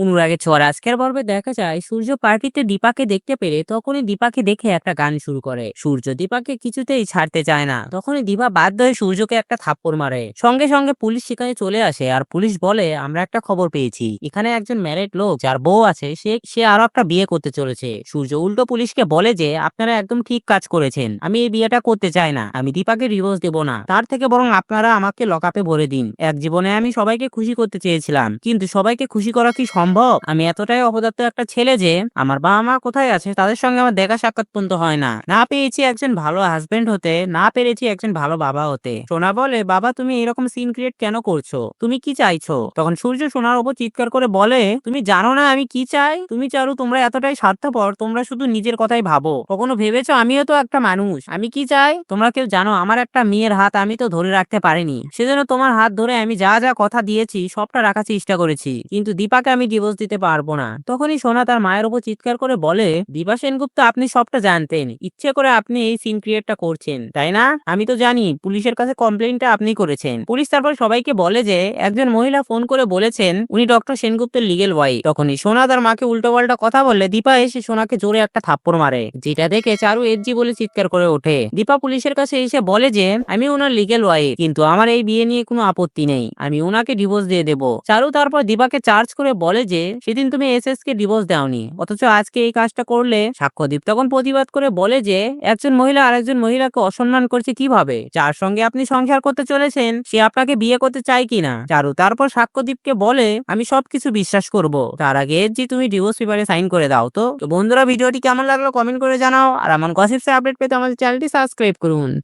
অনুরাগের ছোঁয়ার আজকের পর্বে দেখা যায়, সূর্য পার্টিতে দীপাকে দেখতে পেরে তখনই দীপাকে দেখে একটা গান শুরু করে। সূর্য দীপাকে কিছুতেই ছাড়তে চায় না। তখনই দীপা বাধ্য হয়ে সূর্যকে একটা থাপ্পড় মারে। সঙ্গে সঙ্গে পুলিশ সেখানে চলে আসে আর পুলিশ বলে, আমরা একটা খবর পেয়েছি। এখানে একজন ম্যারেড লোক, যার বউ আছে, সে সে আরও একটা বিয়ে করতে চলেছে। সূর্য উল্টো পুলিশকে বলে যে, আপনারা একদম ঠিক কাজ করেছেন। আমি এই বিয়েটা করতে চাই না। আমি দীপাকে ডিভোর্স দেব না। তার থেকে বরং আপনারা আমাকে লকআপে ভরে দিন। এক জীবনে আমি সবাইকে খুশি করতে চেয়েছিলাম। কিন্তু সবাইকে খুশি করা কি সম্ভব? আমি এতটাই অপদার্থ একটা ছেলে যে, আমার বাবা মা কোথায় আছে তাদের সঙ্গে আমার দেখা সাক্ষাৎ পর্যন্ত হয় না। না পেয়েছি একজন ভালো হাজবেন্ড হতে, না পেরেছি একজন ভালো বাবা হতে। সোনা বলে, বাবা, তুমি এরকম সিন ক্রিয়েট কেন করছ? তুমি কি চাইছো? তখন সূর্য সোনার ওপর চিৎকার করে বলে, তুমি জানো না আমি কি চাই? তুমি চারু, তোমরা এতটাই স্বার্থপর, তোমরা শুধু নিজের কথাই ভাবো। কখনো ভেবেছো আমিও তো একটা মানুষ? আমি কি চাই? তোমরা কেউ জানো, আমার একটা মেয়ের হাত আমি তো ধরে রাখতে পারিনি। সেজন্য তোমার হাত ধরে আমি যা যা কথা দিয়েছি, সবটা রাখার চেষ্টা করেছি। কিন্তু দীপাকে আমি ডিভোর্স দিতে পারব না। তখনই সোনা তার মায়ের উপর চিৎকার করে বলে দীপা সেনগুপ্ত, আপনি সবটা জানতেন। ইচ্ছে করে আপনি এই সিন ক্রিয়েটটা করছেন, তাই না? আমি তো জানি, পুলিশের কাছে কমপ্লেনটা আপনি করেছেন। পুলিশ তারপর সবাইকে বলে যে, একজন মহিলা ফোন করে বলেছেন, উনি ডক্টর সেনগুপ্তের লিগেল ওয়াই তখনই সোনা তার মাকে উল্টো পাল্টা কথা বললে, দীপা এসে সোনাকে জোরে একটা থাপ্পড় মারে। যেটা দেখে চারু এসজি বলে চিৎকার করে ওঠে। দীপা পুলিশের কাছে এসে বলে যে, আমি ওনার লিগেল ওয়াইফ কিন্তু আমার এই বিয়ে নিয়ে কোনো আপত্তি নেই। আমি ওনাকে ডিভোর্স দিয়ে দেবো। চারু তারপর দীপাকে চার্জ করে বলে যে, সেদিন তুমি এস এস কে ডিভোর্স দাওনি। অথচ আজকে এই কাজটা করলে, সাক্ষ্যদীপ তখন প্রতিবাদ করে বলে যে, একজন মহিলা আরেকজন মহিলাকে অসম্মান করছে কীভাবে? যার সঙ্গে আপনি সংসার করতে চলেছেন, সে আপনাকে বিয়ে করতে চায় কিনা? চারু তারপর সাক্ষ্যদীপকে বলে, আমি সবকিছু বিশ্বাস করব। তার আগে যে তুমি ডিভোর্স পেপারে সাইন করে দাও তো। বন্ধুরা, ভিডিওটি কেমন লাগল কমেন্ট করে জানাও। আর আমার গসিপসে আপডেট পেতে আমাদের চ্যানেলটি সাবস্ক্রাইব করুন।